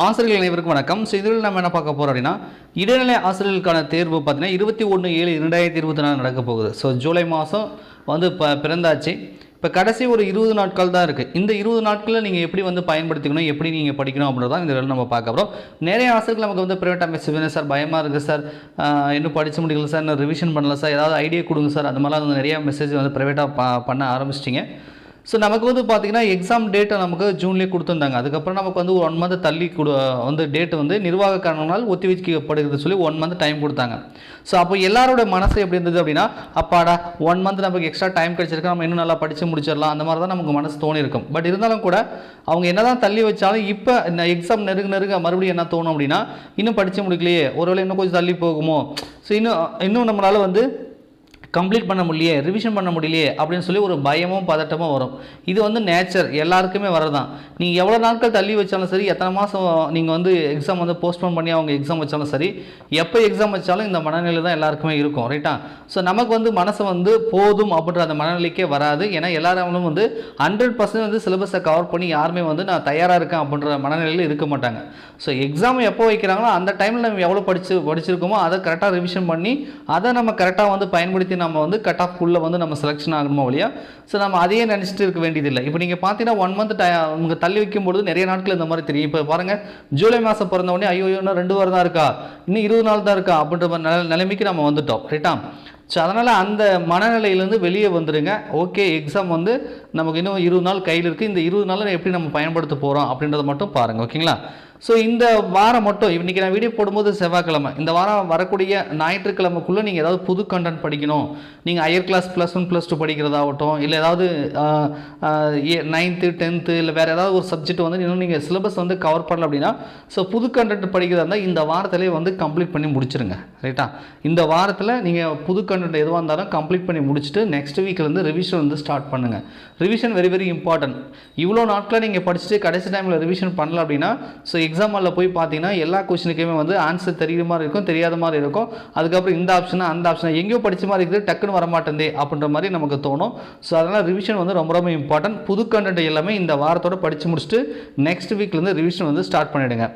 ஆசிரியர்கள் அனைவருக்கும் வணக்கம். ஸோ இதில் நம்ம என்ன பார்க்க போகிறோம் அப்படின்னா இடைநிலை ஆசிரியர்களுக்கான தேர்வு பார்த்தீங்கன்னா இருபத்தி ஒன்று ஏழு இரண்டாயிரத்தி இருபத்தி நாலு நடக்க போகுது. ஸோ ஜூலை மாதம் வந்து இப்போ பிறந்தாச்சு. இப்போ கடைசி ஒரு இருபது நாட்கள் தான் இருக்குது இந்த இருபது நாட்களில் நீங்கள் எப்படி வந்து பயன்படுத்திக்கணும் எப்படி நீங்கள் படிக்கணும் அப்படின்றத இந்த வேலை நம்ம பார்க்க போகிறோம் நிறைய ஆசிரியர்கள் நமக்கு வந்து ப்ரைவேட்டாக மெசேஜ் வேணும் சார் பயமாக இருக்குது சார். இன்னும் படிச்சு முடியல சார் இன்னும் ரிவிஷன் பண்ணல சார். ஏதாவது ஐடியா கொடுங்க சார். அந்த மாதிரிலாம் வந்து நிறையா மெசேஜ் வந்து ப்ரைவேட்டாக ப பண்ண ஆரம்பிச்சிட்டிங்க. ஸோ நமக்கு வந்து பார்த்தீங்கன்னா எக்ஸாம் டேட்டை நமக்கு ஜூன்லேயே கொடுத்துருந்தாங்க. அதுக்கப்புறம் நமக்கு வந்து ஒரு ஒன் மந்த் தள்ளி கொடு வந்து டேட்டு வந்து நிர்வாக காரணங்களால் ஒத்தி வைக்கப்படுகிறது சொல்லி ஒன் மந்த் டைம் கொடுத்தாங்க. ஸோ அப்போ எல்லாரோட மனசு எப்படி இருந்தது அப்படின்னா அப்பாடா ஒன் மந்த் நமக்கு எக்ஸ்ட்ரா டைம் கிடைச்சிருக்கு. நம்ம இன்னும் நல்லா படித்து முடிச்சிடலாம். அந்த மாதிரி தான் நமக்கு மனசு தோணியிருக்கும். பட் இருந்தாலும் கூட அவங்க என்னதான் தள்ளி வச்சாலும் இப்போ இந்த எக்ஸாம் நெருங்க நெருங்க மறுபடியும் என்ன தோணும் அப்படின்னா இன்னும் படித்து முடிக்கலையே. ஒருவேளை இன்னும் கொஞ்சம் தள்ளி போகுமோ? ஸோ இன்னும் இன்னும் நம்மளால் வந்து கம்ப்ளீட் பண்ண முடியலையே ரிவிஷன் பண்ண முடியலையே அப்படின்னு சொல்லி ஒரு பயமும் பதட்டமும் வரும். இது வந்து நேச்சர் எல்லாருக்குமே வரதான் நீங்கள் எவ்வளோ நாட்கள் தள்ளி வச்சாலும் சரி எத்தனை மாதம் நீங்கள் வந்து எக்ஸாம் வந்து போஸ்ட்போன் பண்ணி அவங்க எக்ஸாம் வச்சாலும் சரி எப்போ எக்ஸாம் வச்சாலும் இந்த மனநிலை தான் எல்லாருக்குமே இருக்கும் ரைட்டா ஸோ நமக்கு வந்து மனசு வந்து போதும் அப்படின்ற அந்த மனநிலைக்கே வராது. ஏன்னா எல்லாரும் வந்து ஹண்ட்ரட் பர்சன்ட் வந்து சிலபஸை கவர் பண்ணி யாருமே வந்து நான் தயாராக இருக்கேன் அப்படின்ற மனநிலையில் இருக்க மாட்டாங்க. ஸோ எக்ஸாம் எப்போ வைக்கிறாங்களோ அந்த டைமில் நம்ம எவ்வளோ படித்து படிச்சிருக்கோமோ அதை கரெக்டாக ரிவிஷன் பண்ணி அதை நம்ம கரெக்டாக வந்து பயன்படுத்தி நம்ம வந்து கட் ஆஃப் குள்ளே வந்து நம்ம செலெக்ஷன் ஆகணுமோ இல்லையா ஸோ நம்ம அதையே நினச்சிட்டு இருக்க வேண்டியதில்லை. இப்போ நீங்கள் பார்த்தீங்கன்னா ஒன் மந்த் டை உங்கள் தள்ளி வைக்கும்பொழுது நிறைய நாட்கள் இந்த மாதிரி தெரியும். இப்போ பாருங்கள் ஜூலை மாதம் பிறந்தவொடனே ஐயோ இன்னும் ரெண்டு வாரம் தான் இருக்கா? இன்னும் இருபது நாள் தான் இருக்கா? அப்படின்ற மாதிரி நில நிலைமைக்கு நம்ம வந்துட்டோம் ரைட்டா ஸோ அதனால் அந்த மனநிலையிலேருந்து வெளியே வந்துடுங்க ஓகே எக்ஸாம் வந்து நமக்கு இன்னும் இருபது நாள் கையில் இருக்குது இந்த இருபது நாளில் எப்படி நம்ம பயன்படுத்த போகிறோம் அப்படின்றத மட்டும் பாருங்கள் ஓகேங்களா ஸோ இந்த வாரம் மட்டும் இன்றைக்கி நான் வீடியோ போடும்போது செவ்வாய்க்கிழமை இந்த வாரம் வரக்கூடிய ஞாயிற்றுக்கிழமைக்குள்ளே நீங்கள் ஏதாவது புது கண்டென்ட் படிக்கணும். நீங்கள் higher class plus one plus two படிக்கிறதாகட்டும் இல்லை ஏதாவது நைன்த்து டென்த்து இல்லை வேறு ஏதாவது ஒரு சப்ஜெக்ட் வந்து இன்னும் நீங்கள் சிலபஸ் வந்து கவர் பண்ணல அப்படின்னா ஸோ புது கண்டென்ட் படிக்கிறதா இருந்தால் இந்த வாரத்திலே வந்து கம்ப்ளீட் பண்ணி முடிச்சிருங்க. ரைட்டா இந்த வாரத்தில் நீங்கள் புது கண்டென்ட் எதுவாக இருந்தாலும் கம்ப்ளீட் பண்ணி முடிச்சுட்டு நெக்ஸ்ட் வீக்லேருந்து ரிவிஷன் வந்து ஸ்டார்ட் பண்ணுங்கள் ரிவிஷன் வெரி வெரி இம்பார்ட்டன்ட் இவ்வளோ நாட்களில் நீங்கள் படிச்சுட்டு கடைசி டைமில் ரிவிஷன் பண்ணல அப்படின்னா ஸோ எக்ஸாம் ஹாலில் போய் பார்த்தீங்கன்னா எல்லா கொஸ்டினுக்குமே வந்து ஆன்சர் தெரியுற மாதிரி இருக்கும் தெரியாத மாதிரி இருக்கும். அதுக்கப்புறம் இந்த ஆப்ஷனா அந்த ஆப்ஷனா எங்கேயோ படிச்ச மாதிரி இருக்குது டக்குன்னு வர மாட்டேந்தே அப்படின்ற மாதிரி நமக்கு தோணும். ஸோ அதனால் ரிவிஷன் வந்து ரொம்ப ரொம்ப இம்பார்ட்டன்ட் புது கண்டென்ட் எல்லாமே இந்த வாரத்தோட படித்து முடிச்சுட்டு நெக்ஸ்ட் வீக்லேருந்து ரிவிஷன் வந்து ஸ்டார்ட் பண்ணிவிடுங்க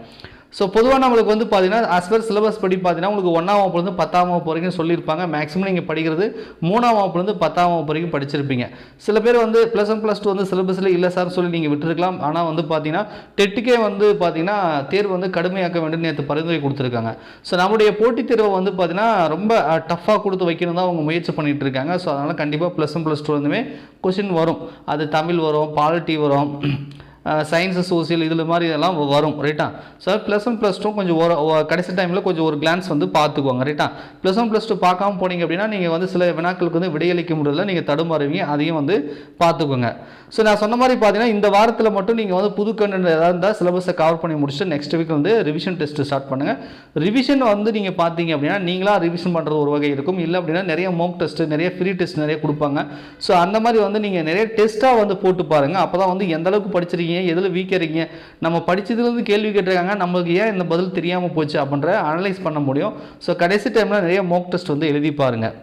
ஸோ பொதுவாக நம்மளுக்கு வந்து பார்த்தீங்கன்னா அஸ்வர் சிலபஸ் படி பார்த்தீங்கன்னா உங்களுக்கு ஒன்றாம் வகுப்புலேருந்து பத்தாம் வகுப்பு வரைக்கும் சொல்லியிருப்பாங்க. மேக்ஸிமம் நீங்கள் படிக்கிறது மூணாம் வகுப்புலேருந்து பத்தாம் வகுப்பு வரைக்கும் படிச்சிருப்பீங்க. சில பேர் வந்து ப்ளஸ் ஒன் ப்ளஸ் டூ வந்து சிலபஸில் இல்லை சார் சொல்லி நீங்கள் விட்டுருக்கலாம். ஆனால் வந்து பார்த்தீங்கன்னா டெட்டுக்கே வந்து பார்த்தீங்கன்னா தேர்வு வந்து கடுமையாக்க வேண்டும் நேற்று பரிந்துரை கொடுத்துருக்காங்க. ஸோ நம்முடைய போட்டித் தேர்வை வந்து பார்த்தீங்கன்னா ரொம்ப டஃப்பாக கொடுத்து வைக்கணும் தான் அவங்க முயற்சி பண்ணிகிட்டு இருக்காங்க. ஸோ அதனால் கண்டிப்பாக ப்ளஸ் ஒன் ப்ளஸ் டூ வந்துமே கொஷின் வரும். அது தமிழ் வரும் பாலிட்டி வரும். சயின்ஸு சோசியல் இதில் மாதிரி இதெல்லாம் வரும் ரைட்டா so plus one plus two கொஞ்சம் ஒரு கடைசி டைமில் கொஞ்சம் ஒரு கிளான்ஸ் வந்து பார்த்துக்குவாங்க ரைட்டா ப்ளஸ் ஒன் ப்ளஸ் டூ பார்க்காம போனீங்க அப்படின்னா நீங்கள் வந்து சில வினாக்களுக்கு வந்து விடையளிக்க முடியல நீங்கள் தடுமாறுவீங்க அதையும் வந்து பார்த்துக்கோங்க. ஸோ நான் சொன்ன மாதிரி பார்த்தீங்கன்னா இந்த வாரத்தில் மட்டும் நீங்கள் வந்து புது கண்டென்ட் ஏதாவது இருந்தால் சிலபஸை கவர் பண்ணி முடிச்சுட்டு நெக்ஸ்ட் வீக் வந்து ரிவிஷன் டெஸ்ட் ஸ்டார்ட் பண்ணுங்கள் ரிவிஷன் வந்து நீங்கள் பார்த்தீங்க அப்படின்னா நீங்களாக ரிவிஷன் பண்ணுறது ஒரு வகை இருக்கும். இல்லை அப்படின்னா நிறைய மோக் டெஸ்ட் நிறைய ஃப்ரீ டெஸ்ட் நிறைய கொடுப்பாங்க. ஸோ அந்த மாதிரி வந்து நீங்கள் நிறைய டெஸ்ட்டாக வந்து போட்டு பாருங்கள் அப்போ தான் வந்து எந்த அளவுக்கு படிச்சிருக்கீங்க எதில் வீக் இருக்கீங்க நம்ம படித்ததுலேருந்து கேள்வி கேட்டிருக்காங்க நம்மளுக்கு ஏன் இந்த பதில் தெரியாமல் போச்சு அப்படின்ற அனலைஸ் பண்ண முடியும். ஸோ கடைசி டைமில் நிறைய மோக் டெஸ்ட் வந்து எழுதி பாருங்கள்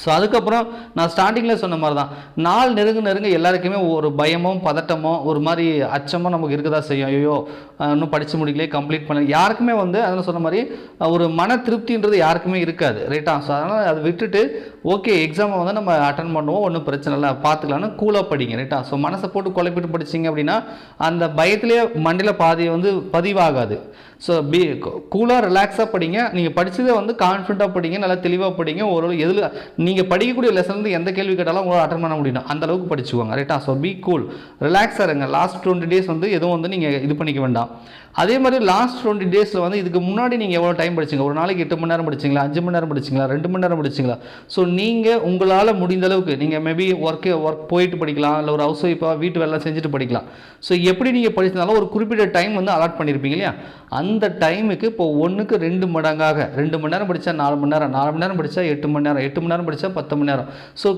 ஸோ அதுக்கப்புறம் நான் ஸ்டார்டிங்கில் சொன்ன மாதிரி தான் நாள் நெருங்க நெருங்க எல்லாருக்குமே ஒரு பயமும் பதட்டமோ ஒரு மாதிரி அச்சமும் நமக்கு இருக்கதா செய்யும். ஐயோ இன்னும் படித்து முடிக்கலையே கம்ப்ளீட் பண்ண யாருக்குமே வந்து அதில் சொன்ன மாதிரி ஒரு மன திருப்தின்றது யாருக்குமே இருக்காது ரைட்டா ஸோ அதனால் அதை விட்டுட்டு ஓகே எக்ஸாமை வந்து நம்ம அட்டன் பண்ணுவோம் ஒன்றும் பிரச்சனை இல்லை பார்த்துக்கலாம்னு கூலாக படிங்க ரைட்டா ஸோ மனசை போட்டு குழப்பிட்டு படிச்சிங்க அப்படின்னா அந்த பயத்திலே மண்டியில் பாதி வந்து பதிவாகாது. ஸோ பி கூலாக ரிலாக்ஸாக படிங்க. நீங்கள் படித்ததை வந்து கான்ஃபிடண்ட்டாக படிங்க நல்லா தெளிவாக படிங்க. ஓரளவு எதில் நீங்கள் படிக்கக்கூடிய லெசன்லேருந்து எந்த கேள்வி கேட்டாலும் உங்களால் அட்டன் பண்ண முடியும் அந்த அளவுக்கு படிச்சுக்கோங்க ரைட்டா ஸோ பி கூல் ரிலாக்ஸாக இருங்க. லாஸ்ட் டுவெண்ட்டி டேஸ் வந்து எதுவும் வந்து நீங்கள் இது பண்ணிக்க வேண்டாம். அதே மாதிரி லாஸ்ட் டுவெண்ட்டி டேஸில் வந்து இதுக்கு முன்னாடி நீங்கள் எவ்வளோ டைம் படிச்சிங்க? ஒரு நாளைக்கு எட்டு மணி நேரம் படிச்சிங்களா? அஞ்சு மணி நேரம் படிச்சிங்களா? ரெண்டு மணி நேரம் படிச்சிங்களா? ஸோ நீங்கள் உங்களால் முடிந்த அளவுக்கு நீங்கள் மேபி ஒர்க்கு ஒர்க் போயிட்டு படிக்கலாம் இல்லை ஒரு ஹவுஸ் ஒய்ஃபாக வீட்டு வேலை செஞ்சுட்டு படிக்கலாம். ஸோ எப்படி நீங்கள் படிச்சிருந்தாலும் ஒரு குறிப்பிட்ட டைம் வந்து அலாட் பண்ணியிருப்பீங்க இல்லையா? அந்த டைமுக்கு இப்போ ஒன்றுக்கு ரெண்டு மடங்காக ரெண்டு மணி நேரம் படித்தா நாலு மணி நேரம் நாலு மணி நேரம் படித்தா எட்டு மணி நேரம் எட்டு மணி நேரம் படித்தா பத்து மணி நேரம். ஸோ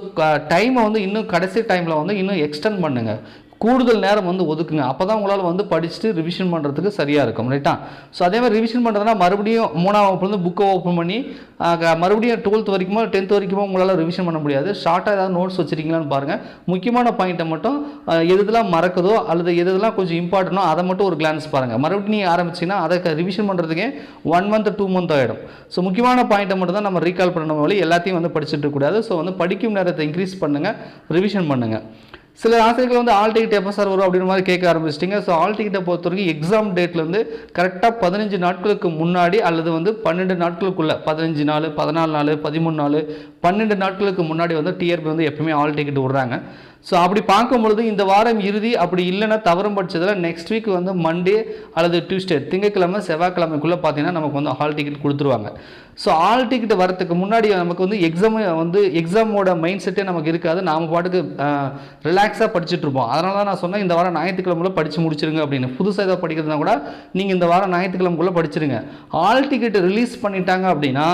டைமை வந்து இன்னும் கடைசி டைமில் வந்து இன்னும் எக்ஸ்டெண்ட் பண்ணுங்கள் கூடுதல் நேரம் வந்து ஒதுக்குங்க. அப்போ தான் உங்களால் வந்து படிச்சுட்டு ரிவிஷன் பண்ணுறதுக்கு சரியாக இருக்கும் ரைட்டா ஸோ அதே மாதிரி ரிவிஷன் பண்ணுறதுனா மறுபடியும் மூணாம் வகுப்புலேருந்து புக்கை ஓப்பன் பண்ணி மறுபடியும் டுவெல்த் வரைக்குமோ டென்த் வரைக்குமோ உங்களால் ரிவிஷன் பண்ண முடியாது. ஷார்ட்டாக ஏதாவது நோட்ஸ் வச்சுருக்கீங்களான்னு பாருங்கள் முக்கியமான பாயிண்ட்டை மட்டும் எதுலாம் எது மறக்குதோ அல்லது எது கொஞ்சம் இம்பார்ட்டனோ அதை மட்டும் ஒரு கிளான்ஸ் பாருங்கள் மறுபடியும் நீங்கள் ஆரம்பிச்சிங்கன்னா அதை ரிவிஷன் பண்ணுறதுக்கே ஒன் மந்த் டூ மந்த் ஆகிடும் ஸோ முக்கியமான பாயிண்ட்டை மட்டும் தான் நம்ம ரீகால் பண்ணணும் வழி எல்லாத்தையும் வந்து படிச்சுட்டு இருக்கக்கூடாது ஸோ வந்து படிக்கும் நேரத்தை இன்க்ரீஸ் பண்ணுங்கள் ரிவிஷன் பண்ணுங்கள் சில ஆசிரியர்கள் வந்து ஆல் டிக்கெட் எப்போ சார் வரும் அப்படின்ற மாதிரி கேட்க ஆரம்பிச்சிட்டிங்க. ஸோ ஆல் டிக்கெட்டை பொறுத்த வரைக்கும் எக்ஸாம் டேட்லேருந்து கரெக்டாக பதினஞ்சு நாட்களுக்கு முன்னாடி அல்லது வந்து பன்னெண்டு நாட்களுக்குள்ளே பதினஞ்சு நாள் பதினாலு நாள் பதிமூணு நாள் பன்னெண்டு நாட்களுக்கு முன்னாடி வந்து டிஆர்பி வந்து எப்பவுமே ஆல் டிக்கெட் விடுறாங்க. ஸோ அப்படி பார்க்கும் பொழுது இந்த வாரம் இறுதி அப்படி இல்லைன்னா தவறும் பட்சத்தில் நெக்ஸ்ட் வீக் வந்து மண்டே அல்லது டியூஸ்டே திங்கட்கிழமை செவ்வாய்க்கிழமைக்குள்ளே பார்த்தீங்கன்னா நமக்கு வந்து ஹால் டிக்கெட் கொடுத்துருவாங்க. ஸோ ஹால் டிக்கெட் வரத்துக்கு முன்னாடி நமக்கு வந்து எக்ஸாம் வந்து எக்ஸாமோட மைண்ட் செட்டே நமக்கு இருக்காது. நாம் பாட்டுக்கு ரிலாக்ஸாக படிச்சுட்டு இருப்போம். அதனால தான் நான் சொன்னேன் இந்த வாரம் ஞாயிற்றுக்கிழமைக்குள்ள படித்து முடிச்சிருங்க அப்படின்னு. புதுசாக ஏதாவது படிக்கிறதுனா கூட நீங்கள் இந்த வாரம் ஞாயிற்றுக்கிழமைக்குள்ளே படிச்சிருங்க. ஹால் டிக்கெட் ரிலீஸ் பண்ணிட்டாங்க அப்படின்னா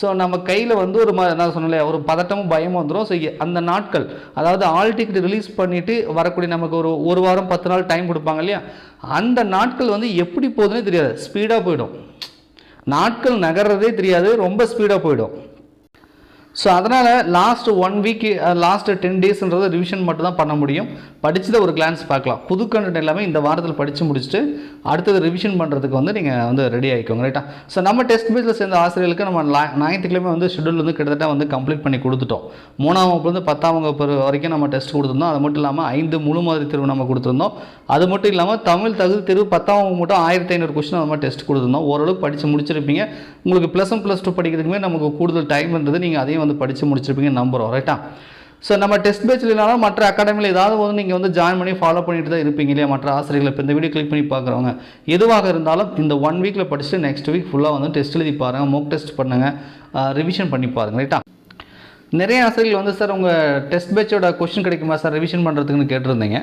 ஸோ நம்ம கையில் வந்து ஒரு ம- நான் சொன்னல ஒரு பதட்டமும் பயமும் வந்துடும் ஸோ அந்த நாட்கள் அதாவது ஹால் டிக்கெட் ரிலீஸ் பண்ணிவிட்டு வரக்கூடிய நமக்கு ஒரு ஒரு வாரம் பத்து நாள் டைம் கொடுப்பாங்க இல்லையா? அந்த நாட்கள் வந்து எப்படி போகுதுன்னே தெரியாது. ஸ்பீடாக போயிடும். நாட்கள் நகர்றதே தெரியாது. ரொம்ப ஸ்பீடாக போயிடும். ஸோ அதனால் last one week last ten டேஸ்ன்றது revision மட்டும் தான் பண்ண முடியும். படித்ததை ஒரு கிளான்ஸ் பார்க்கலாம். புது கண்டென்ட் எல்லாமே இந்த வாரத்தில் படித்து முடிச்சுட்டு அடுத்தது ரிவிஷன் பண்ணுறதுக்கு வந்து நீங்கள் வந்து ரெடி ஆகிக்கோங்க ரைட்டா ஸோ நம்ம டெஸ்ட் பேஜில் சேர்ந்த ஆசிரியர்களுக்கு நம்ம லா- ஞாயிற்றுக்கிழமை வந்து ஷெடியூல் வந்து கிட்டத்தட்ட வந்து கம்ப்ளீட் பண்ணி கொடுத்துட்டோம். மூணாம் வகுப்புலேருந்து பத்தாம் வகுப்பு வரைக்கும் நம்ம டெஸ்ட் கொடுத்துருந்தோம். அது மட்டும் இல்லாமல் ஐந்து முழு மாதிரி தேர்வு நம்ம கொடுத்துருந்தோம். அது மட்டும் இல்லாமல் தமிழ் தகுதி தேர்வு பத்தாம் வகுப்பு மட்டும் ஆயிரத்தி ஐநூறு கொஸ்டின் நம்ம டெஸ்ட் கொடுத்துருந்தோம். ஓரளவுக்கு படித்து முடிச்சிருப்பீங்க. உங்களுக்கு ப்ளஸ் ஒன் ப்ளஸ் டூ படிக்கிறதுக்குமே நமக்கு கூடுதல் டைம் இருந்தது நீங்கள் அதையும் வந்து படித்து முடிச்சிருப்பீங்க நம்புகிறோம் ரைட்டா ஸோ நம்ம டெஸ்ட் பேச்சில் இல்லைனாலும் மற்ற அகாடமியில் ஏதாவது வந்து நீங்கள் வந்து ஜாயின் பண்ணி ஃபாலோ பண்ணிட்டு தான் இருப்பீங்க இல்லையா? மற்ற ஆசிரியர்கள். இப்போ இந்த வீடியோ கிளிக் பண்ணி பார்க்குறவங்க எதுவாக இருந்தாலும் இந்த ஒன் வீக்கில் படிச்சுட்டு நெக்ஸ்ட் வீக் ஃபுல்லாக வந்து டெஸ்ட் எழுதி பாருங்கள் மோக் டெஸ்ட் பண்ணுங்கள் ரிவிஷன் பண்ணி பாருங்கள் ரைட்டா நிறைய ஆசிரியர்கள் வந்து சார் உங்கள் டெஸ்ட் பேட்சோட கொஷின் கிடைக்குமா? சார் ரிவிஷன் பண்ணுறதுக்குன்னு கேட்டிருந்தீங்க.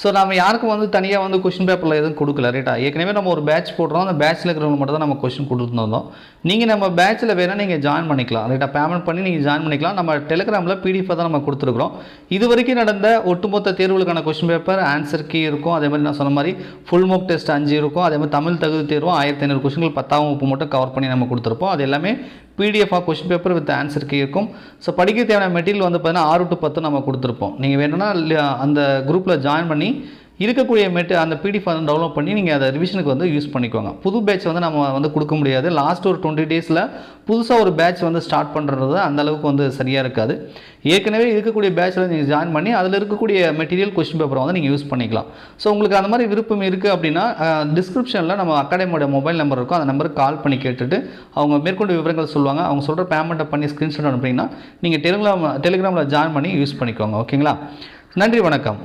ஸோ நம்ம யாருக்கும் வந்து தனியாக வந்து கொஷின் பேப்பரில் எதுவும் கொடுக்கல ரைட்டா ஏற்கனவே நம்ம ஒரு பேட்ச் போடுறோம் அந்த பேட்ச்சில் இருக்கிறவங்க மட்டும் தான் நம்ம கொஷின் கொடுத்துருந்தோம் நீங்கள் நம்ம பேட்ச்சில் வேணால் நீங்கள் ஜாயின் பண்ணிக்கலாம் ரைட்டா பேமெண்ட் பண்ணி நீங்கள் ஜாயின் பண்ணிக்கலாம். நம்ம டெலிகிராமில் பிடிஎஃப் தான் நம்ம கொடுத்துருக்குறோம். இது வரைக்கும் நடந்த ஒட்டுமொத்த தேர்வுகளுக்கான கொஷின் பேப்பர் ஆன்சர் கீ இருக்கும். அதே மாதிரி நான் சொன்ன மாதிரி ஃபுல் மோக் டெஸ்ட் அஞ்சு இருக்கும். அதே மாதிரி தமிழ் தகுதி தேர்வும் ஆயிரத்தி ஐநூறு கொஷின்கள் பத்தாம் வகுப்பு மட்டும் கவர் பண்ணி நம்ம கொடுத்துருப்போம். அது எல்லாமே பிடிஎஃபாக question paper with answer key இருக்கும். ஸோ படிக்க தேவையான மெட்டீரியல் வந்து பார்த்தீங்கன்னா ஆறு டு பத்து நம்ம கொடுத்துருப்போம். நீங்கள் வேணும்னா அந்த குரூப்பில் ஜாயின் பண்ணி இருக்கக்கூடிய மெட்டு அந்த பிடிஎஃப் வந்து டவுன்லோட் பண்ணி நீங்கள் அதை ரிவிஷனுக்கு வந்து யூஸ் பண்ணிக்கோங்க. புது பேட்ச் வந்து நம்ம வந்து கொடுக்க முடியாது. லாஸ்ட் ஒரு டுவெண்ட்டி டேஸில் புதுசாக ஒரு பேட்ச் வந்து ஸ்டார்ட் பண்ணுறது அந்த அளவுக்கு வந்து சரியாக இருக்காது. ஏற்கனவே இருக்கக்கூடிய பேட்சில் நீங்கள் ஜாயின் பண்ணி அதில் இருக்கக்கூடிய மெட்டீரியல் கொஸ்டின் பேப்பரை வந்து நீங்கள் யூஸ் பண்ணிக்கலாம். ஸோ உங்களுக்கு அந்த மாதிரி விருப்பம் இருக்குது அப்படின்னா டிஸ்கிரிப்ஷனில் நம்ம அகாடமியோட மொபைல் நம்பர் இருக்கும். அந்த நம்பருக்கு கால் பண்ணி கேட்டுட்டு அவங்க மேற்கொண்டு விவரங்கள் சொல்லுவாங்க. அவங்க சொல்கிற பேமெண்ட்டை பண்ணி ஸ்க்ரீன்ஷாட் அனுப்புனீங்கன்னா நீங்கள் டெலிகிராம் டெலிகிராமில் ஜாயின் பண்ணி யூஸ் பண்ணிக்கோங்க. ஓகேங்களா நன்றி வணக்கம்.